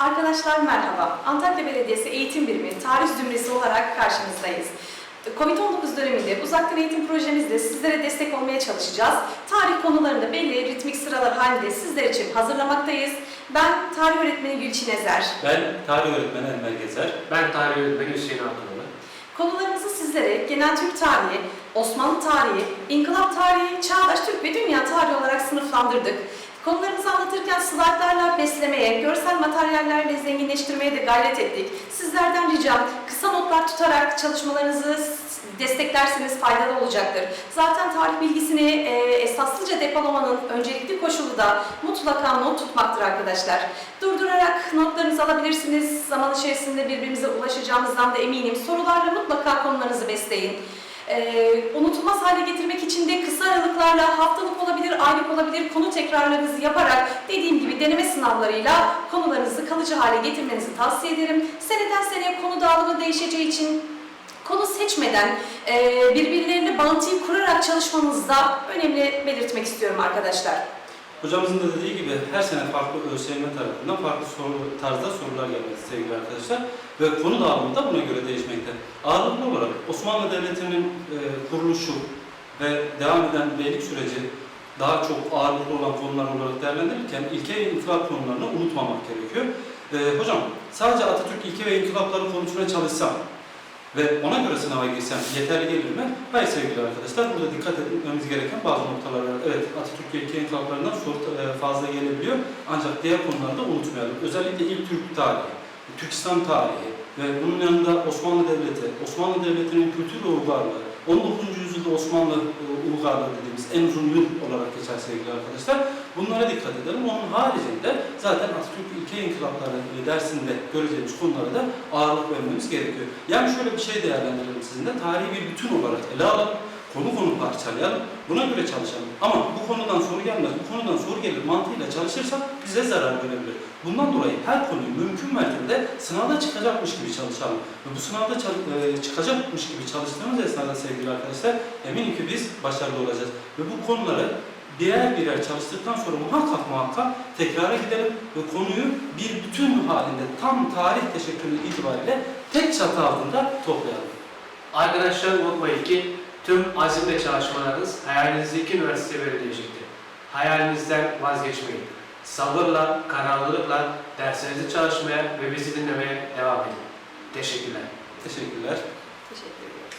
Arkadaşlar merhaba. Antakya Belediyesi Eğitim Birimi Tarih Zümresi olarak karşınızdayız. Covid-19 döneminde uzaktan eğitim projemizle sizlere destek olmaya çalışacağız. Tarih konularını belli ritmik sıralar halinde sizler için hazırlamaktayız. Ben tarih öğretmeni Gülçin Ezer. Ben tarih öğretmeni Enver Gezer. Ben tarih öğretmeni Hüseyin Altınoğlu. Konularımızı sizlere genel Türk tarihi, Osmanlı tarihi, İnkılap tarihi, Çağdaş Türk ve Dünya tarihi olarak sınıflandırdık. Konularımızı anlatırken slaytlarla beslemeye, görsel materyallerle zenginleştirmeye de gayret ettik. Sizlerden ricam kısa notlar tutarak çalışmalarınızı desteklerseniz faydalı olacaktır. Zaten tarih bilgisini e, esaslıca depolamanın öncelikli koşulu da mutlaka not tutmaktır arkadaşlar. Durdurarak notlarınızı alabilirsiniz. Zaman içerisinde birbirimize ulaşacağımızdan da eminim. Sorularla mutlaka konularınızı besleyin. Ee, unutulmaz hale getirmek için de kısa aralıklarla haftalık olabilir, aylık olabilir konu tekrarlarınızı yaparak dediğim gibi deneme sınavlarıyla konularınızı kalıcı hale getirmenizi tavsiye ederim. Seneden seneye konu dağılımı değişeceği için konu seçmeden e, birbirlerine bağıntıyı kurarak çalışmanızda önemli belirtmek istiyorum arkadaşlar. Hocamızın da dediği gibi her sene farklı ÖSYM tarafından farklı soru, tarzda sorular gelmekte sevgili arkadaşlar. Ve konu dağılımı da buna göre değişmekte. Ağırlıklı olarak Osmanlı Devleti'nin e, kuruluşu ve devam eden beylik süreci daha çok ağırlıklı olan konular olarak değerlendirirken ilke ve inkılap konularını unutmamak gerekiyor. E, hocam sadece Atatürk ilke ve inkılapları konusuna çalışsam ve ona göre sınava girsem yeterli gelir mi? Hayır sevgili arkadaşlar. Burada dikkat etmemiz gereken bazı noktalar var. Evet Atatürk ilke inkılaplarından soru e, fazla gelebiliyor. Ancak diğer konuları da unutmayalım. Özellikle ilk Türk tarihi, Türk İslam tarihi ve bunun yanında Osmanlı Devleti, Osmanlı Devleti'nin kültür uygarlığı, 19. yüzyılda Osmanlı e, uygarlığı dediğimiz en uzun yıl olarak geçer sevgili arkadaşlar. Bunlara dikkat edelim. Onun haricinde zaten Atatürk ilke inkılapları e, dersinde göreceğimiz konulara da ağırlık vermemiz gerekiyor. Yani şöyle bir şey değerlendirelim sizinle. Tarihi bir bütün olarak ele alalım. Konu konu parçalayalım. Buna göre çalışalım. Ama bu konudan soru gelmez, bu konudan soru gelir mantığıyla çalışırsak bize zarar verebilir. Bundan dolayı her konuyu mümkün mertebe sınavda çıkacakmış gibi çalışalım. Ve bu sınavda e, çıkacakmış gibi çalıştığımız esnada sevgili arkadaşlar eminim ki biz başarılı olacağız. Ve bu konuları birer birer çalıştıktan sonra muhakkak muhakkak tekrara gidelim ve konuyu bir bütün halinde tam tarih teşekkülü itibariyle tek çatı altında toplayalım. Arkadaşlar unutmayın ki tüm azim ve çalışmalarınız hayalinizdeki üniversiteye verilecektir. Hayalinizden vazgeçmeyin. Sabırla, kararlılıkla derslerinizi çalışmaya ve bizi dinlemeye devam edin. Teşekkürler. Teşekkürler. Teşekkür